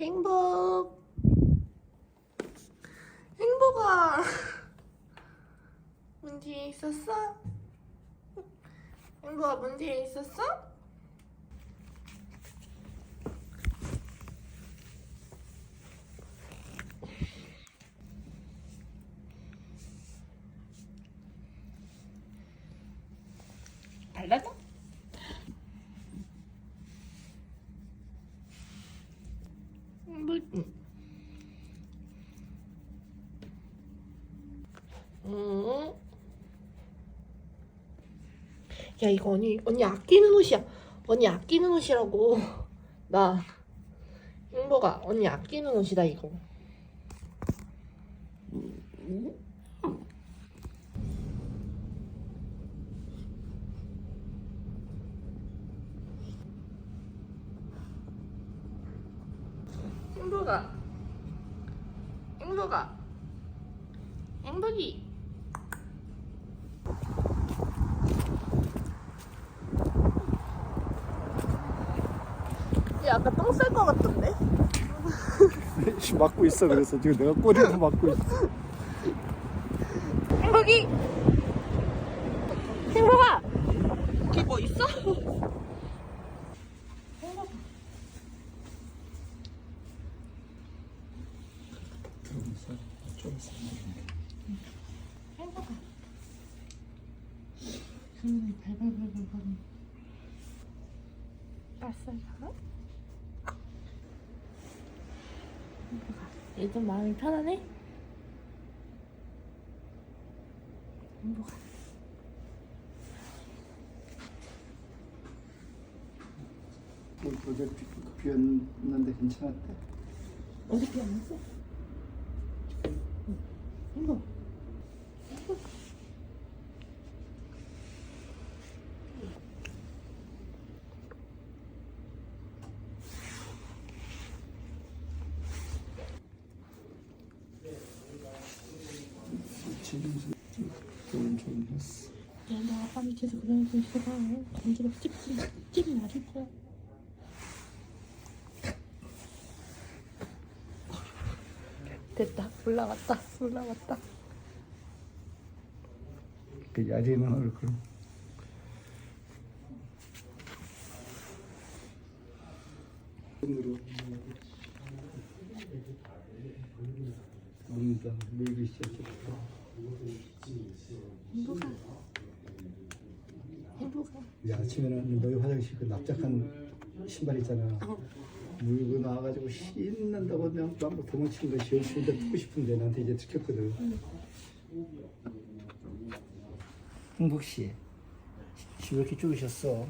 행복. 행복아. 문 뒤에 있었어? 행복아 문 뒤에 있었어? 발라줘? 물. 음. 야 이거 언니 언니 아끼는 옷이야. 언니 아끼는 옷이라고. 나 행복아 언니 아끼는 옷이다 이거. 행복아 행복아 행복이 아까 똥 쌀 것 같던데? 막고 있어 그래서 지금 내가 꼬리로 막고 있어 행복이 행복아 거기 뭐 있어? 행복아 그러면 발발발발발 봤어요? 행복아 얘좀 마음이 편하네? 행복아 뭐 어제 비, 비었는데 괜찮았대 어디 피었어? 행복 지금 했어 얘나 아빠 밑에서 그러고 있어봐 던지로 찝찝 찝 나를 거야. 됐다. 올라왔다. 올라왔다. 그 야리는 얼굴 눈으로 눈다 밀기 시작했다 행복아 야, 아침에는 너희 화장실 그 납작한 신발 있잖아. 물고 나와가지고 신난다고 그냥 막 도망치는 것이 열심히 듣고 싶은데 나한테 이제 들켰거든. 흥복 씨, 씨왜 이렇게 쪼으셨어?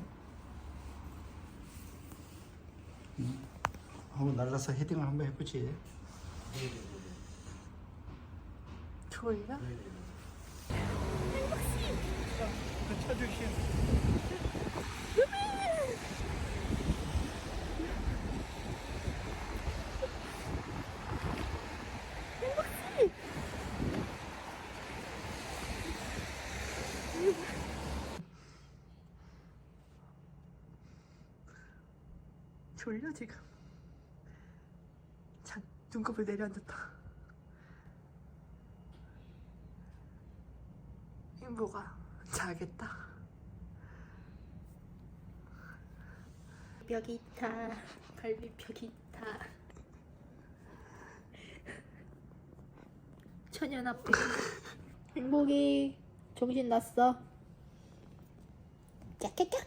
응? 한번 날라서 헤딩을 한번 해보지. 졸려? 졸려 지금 자 눈곱을 내려앉았다 행복아 자겠다. 벽이 있다. 갈비벽이 있다. 천연 앞에. 행복이 정신 났어. 깨깨깨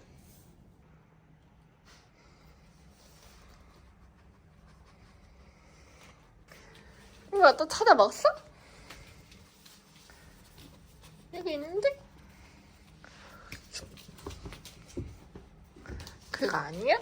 이거 또 찾아 먹었어? 여기 있는데? 그거 아니야?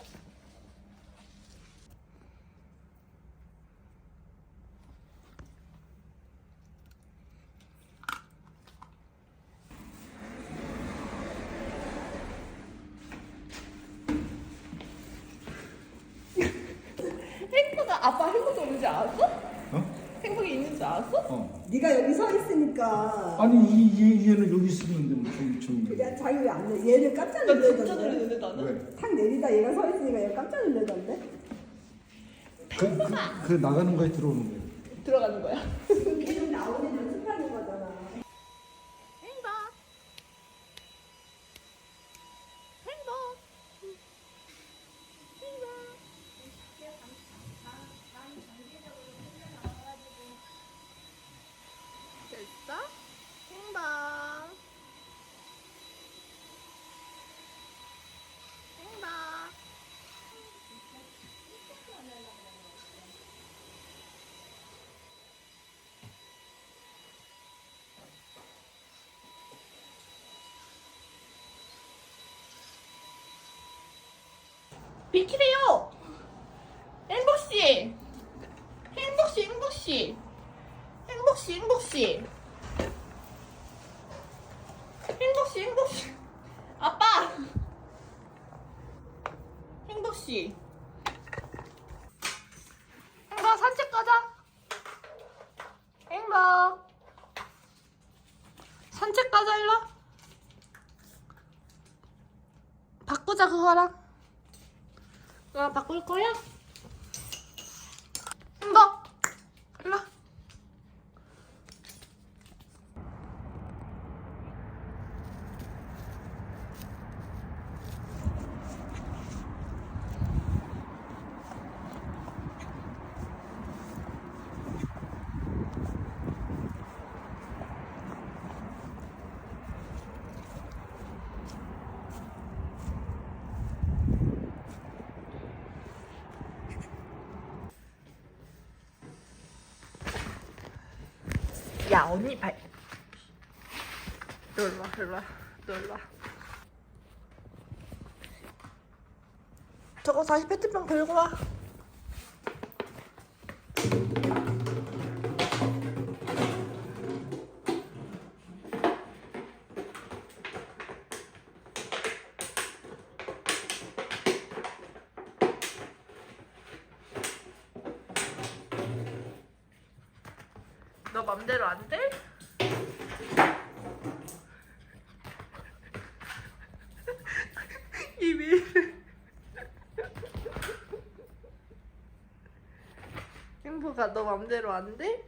행복아 아빠 행복이 오는지 알았어? 어? 행복이 있는 줄 알았어? 어. 네가 여기 서 있으니까 아니 이 얘, 얘는 여기 있었는데 뭐 저기 저기 야 자기 왜 안 내? 얘를 깜짝 나 진짜 놀래던데 놀랐는데 나는 왜? 탁 내리다 얘가 서 있으니까 얘가 깜짝 놀래던데 그, 그, 그 나가는 거에 들어오는 거예요. 들어가는 거야. 계속 나오는 연습하는 거잖아. 행복. 행복. 됐어? 행복. 행복. 비키래요! 행복씨! 행복씨, 행복씨! 행복씨, 행복씨! 행복씨, 행복씨! 아빠! 행복씨! 행복, 산책 가자! 행복! 산책 가자, 일로! 바꾸자, 그거랑. 너 바꿀 거야? 행복! 일로 와. 야 언니 발. 놀러 놀러 놀러 저거 다시 페트병 들고 와 너 맘대로 안 돼? 이미 행복아 너 맘대로 안 돼?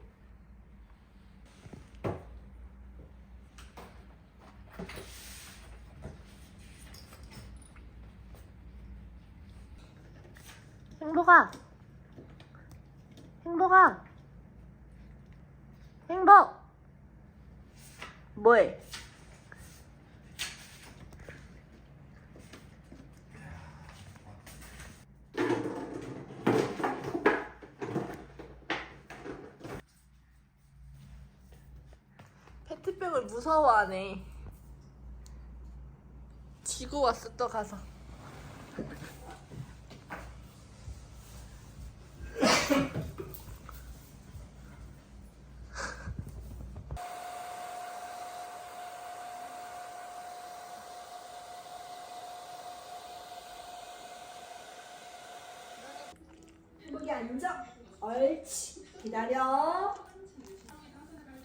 행복아 행복아 행복 뭐해? 페트병을 무서워하네. 지고 왔어 또 가서. 앉아. 옳지. 기다려.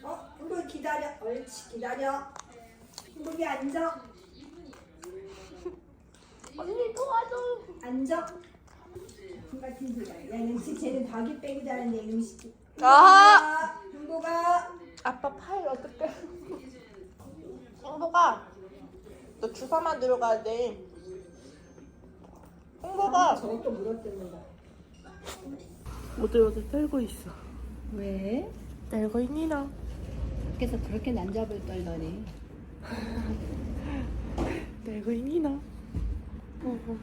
어, 행복이 기다려. 옳지. 기다려. 행복이 앉아. 언니 도와줘. 앉아. 같은 소리야. 야, 음식 쟤는 박이 빼고 자는데 음식. 아하! 행복아. 아빠 파일 어떡해? 행복아, 너 주사만 들어가야 돼. 행복아. 저것도 물어뜯는다. 오들오들 떨고 있어. 왜? 떨고 있니 너? 밖에서 그렇게 난잡을 떨더니 떨고 있니 너? 어,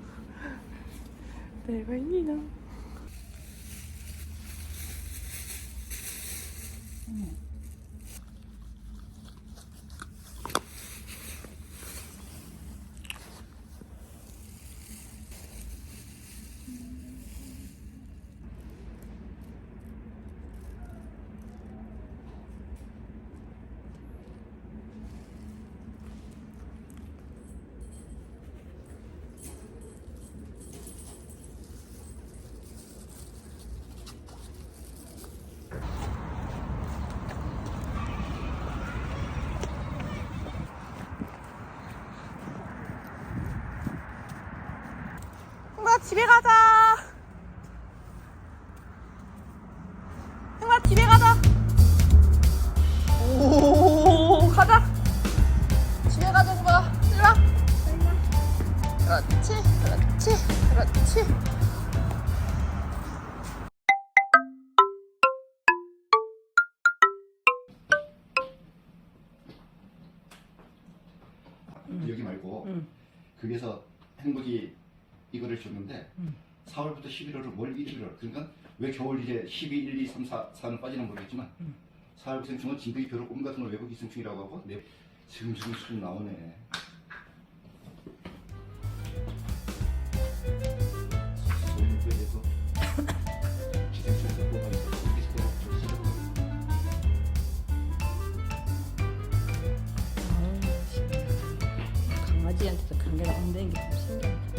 떨고 있니 너? 행 집에 가자. 이거를 줬는데 응. 4월부터 11월을 월 1일을 그러니까 왜 겨울 이제 12, 1, 2, 3, 4, 4는 빠지는 모르겠지만 응. 4월 기생충은 진드기 벼룩 꿈 같은 걸 외국 기생충이라고 하고 네, 지금 지금 지금 나오네. 강아지한테도 관계가 안 되는 게 좀 신기하다.